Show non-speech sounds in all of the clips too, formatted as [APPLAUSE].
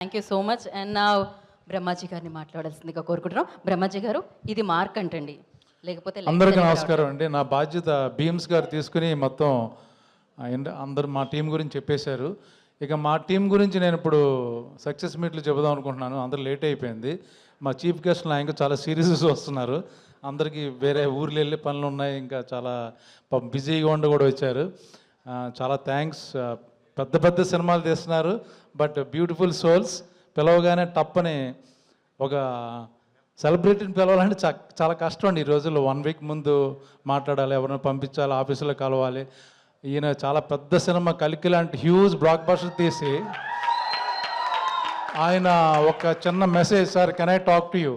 Thank you so much and నా బ్రహ్మాజీ గారిని మాట్లాడాల్సిందిగా కోరుకుంటున్నాం. బ్రహ్మాజీ గారు ఇది మార్క్ అంటండి. లేకపోతే అందరికీ నమస్కారం అండి. నా బాధ్యత భీమ్స్ గారు తీసుకుని మొత్తం అందరు మా టీం గురించి చెప్పేశారు. ఇక మా టీం గురించి నేను ఇప్పుడు సక్సెస్ మీట్లు చెబుదాం అనుకుంటున్నాను. అందరూ లేట్ అయిపోయింది. మా చీఫ్ గెస్ట్లు ఇంకా చాలా సీరియస్ [LAUGHS] వస్తున్నారు. అందరికీ వేరే ఊర్లు వెళ్ళే పనులు ఉన్నాయి. ఇంకా చాలా బిజీగా ఉండి కూడా వచ్చారు. చాలా థ్యాంక్స్ పెద్ద పెద్ద సినిమాలు తీస్తున్నారు బట్ బ్యూటిఫుల్ సోల్స్ పిలవగానే టప్పని ఒక సెలబ్రిటీని పిలవాలంటే చాలా కష్టం అండి. ఈ రోజుల్లో వన్ వీక్ ముందు మాట్లాడాలి ఎవరిని పంపించాలి ఆఫీసులో కలవాలి. ఈయన చాలా పెద్ద సినిమా కలికి లాంటి హ్యూజ్ బ్లాక్ బస్టర్ తీసి ఆయన ఒక చిన్న message sir can I talk to you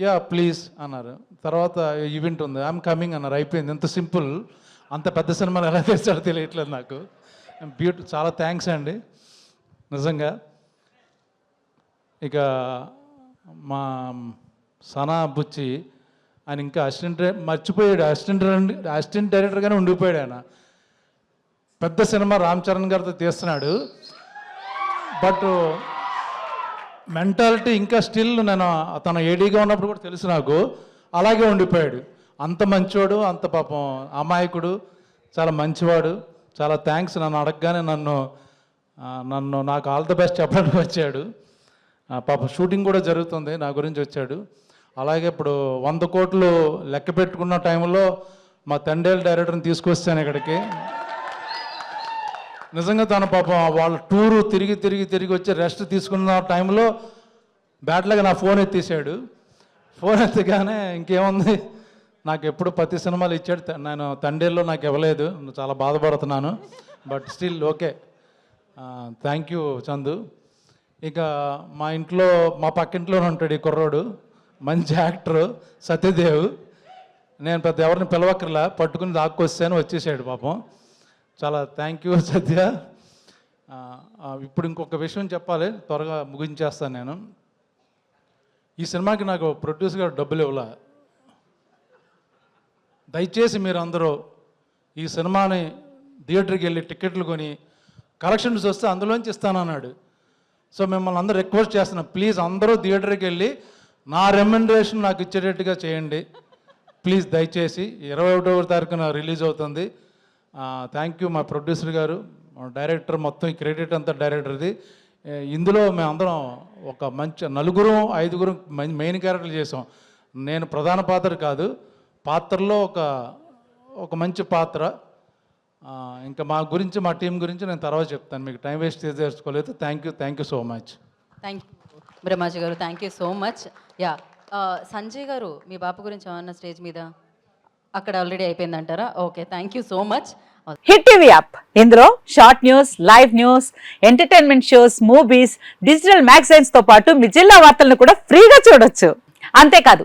yeah please అన్నారు. తర్వాత ఈవెంట్ ఉంది. ఐఎమ్ కమింగ్ అన్నారు. అయిపోయింది. ఎంత సింపుల్ అంత పెద్ద సినిమాలు ఎలా తీస్తాడో తెలియట్లేదు నాకు. బ్యూటి చాలా థ్యాంక్స్ అండి. నిజంగా. ఇక మా సనా బుచ్చి ఆయన ఇంకా అసిస్టెంట్ మర్చిపోయాడు. అసిస్టెంట్ అసిస్టెంట్ డైరెక్టర్గానే ఉండిపోయాడు ఆయన. పెద్ద సినిమా రామ్ చరణ్ గారితో తీస్తున్నాడు. బట్ మెంటాలిటీ ఇంకా స్టిల్ నేను తన ఏడీగా ఉన్నప్పుడు కూడా తెలుసు నాకు. అలాగే ఉండిపోయాడు. అంత మంచివాడు అంత పాపం అమాయకుడు చాలా మంచివాడు. చాలా థ్యాంక్స్ నన్ను అడగగానే నన్ను నన్ను నాకు ఆల్ ద బెస్ట్ చెప్పడానికి వచ్చాడు. పాప పాపం షూటింగ్ కూడా జరుగుతుంది నా గురించి వచ్చాడు. అలాగే ఇప్పుడు వంద కోట్లు లెక్క పెట్టుకున్న టైంలో మా తండేలు డైరెక్టర్ని తీసుకొస్తాను ఇక్కడికి. నిజంగా తన పాపం వాళ్ళ టూరు తిరిగి తిరిగి తిరిగి వచ్చి రెస్ట్ తీసుకున్న టైంలో బ్యాట్లాగా నా ఫోన్ ఎత్తేసాడు. ఫోన్ ఎత్తగానే ఇంకేముంది? నాకు ఎప్పుడు ప్రతి సినిమాలు ఇచ్చాడు త- నేను తండేల్లో నాకు ఇవ్వలేదు చాలా బాధపడుతున్నాను but still okay. Thank you Chandu. ఇక మా ఇంట్లో మా పక్కింట్లోనే ఉంటాడు ఈ కుర్రోడు మంచి యాక్టరు సత్యదేవ్. నేను పెద్ద ఎవరిని పిలవక్కర్లా పట్టుకుని దాక్కొస్తాను వచ్చేసాడు పాపం. చాలా థ్యాంక్ యూ సత్య. ఇప్పుడు ఇంకొక విషయం చెప్పాలి త్వరగా ముగించేస్తాను నేను. ఈ సినిమాకి నాకు ప్రొడ్యూస్ గారు డబ్బులు ఇవ్వలే. దయచేసి మీరు అందరూ ఈ సినిమాని థియేటర్కి వెళ్ళి టికెట్లు కొని కలెక్షన్స్ వస్తే అందులోంచి ఇస్తానన్నాడు. సో మిమ్మల్ని అందరూ రిక్వెస్ట్ చేస్తున్నాం ప్లీజ్ అందరూ థియేటర్కి వెళ్ళి నా రెమ్యునరేషన్ నాకు ఇచ్చేటట్టుగా చేయండి. ప్లీజ్ దయచేసి ఇరవై ఒకటవ తారీఖున రిలీజ్ అవుతుంది. థ్యాంక్ యూ మా ప్రొడ్యూసర్ గారు మా డైరెక్టర్ మొత్తం ఈ క్రెడిట్ అంతా డైరెక్టర్ది. ఇందులో మేమందరం ఒక మంచి నలుగురు ఐదుగురు మెయిన్ క్యారెక్టర్లు చేసాం నేను ప్రధాన పాత్ర కాదు పాత్రలో ఒక ఒక మంచి పాత్ర. ఇంకా మా గురించి మా టీం గురించి నేను తర్వాత చెప్తాను. మీకు టైం వేస్ట్ చేసుకోలేదు thank you thank you so much thank you Brahmaji garu. Thank you so much yeah Sanjay garu మీ బాపు గురించి ఏమన్నా స్టేజ్ మీద అక్కడ already అయిపోయిందంటారా? Okay thank you so much hit TV app. ఇందులో short news live news entertainment shows movies digital మ్యాగజైన్స్తో పాటు మీ జిల్లా వార్తలను కూడా ఫ్రీగా చూడొచ్చు. అంతేకాదు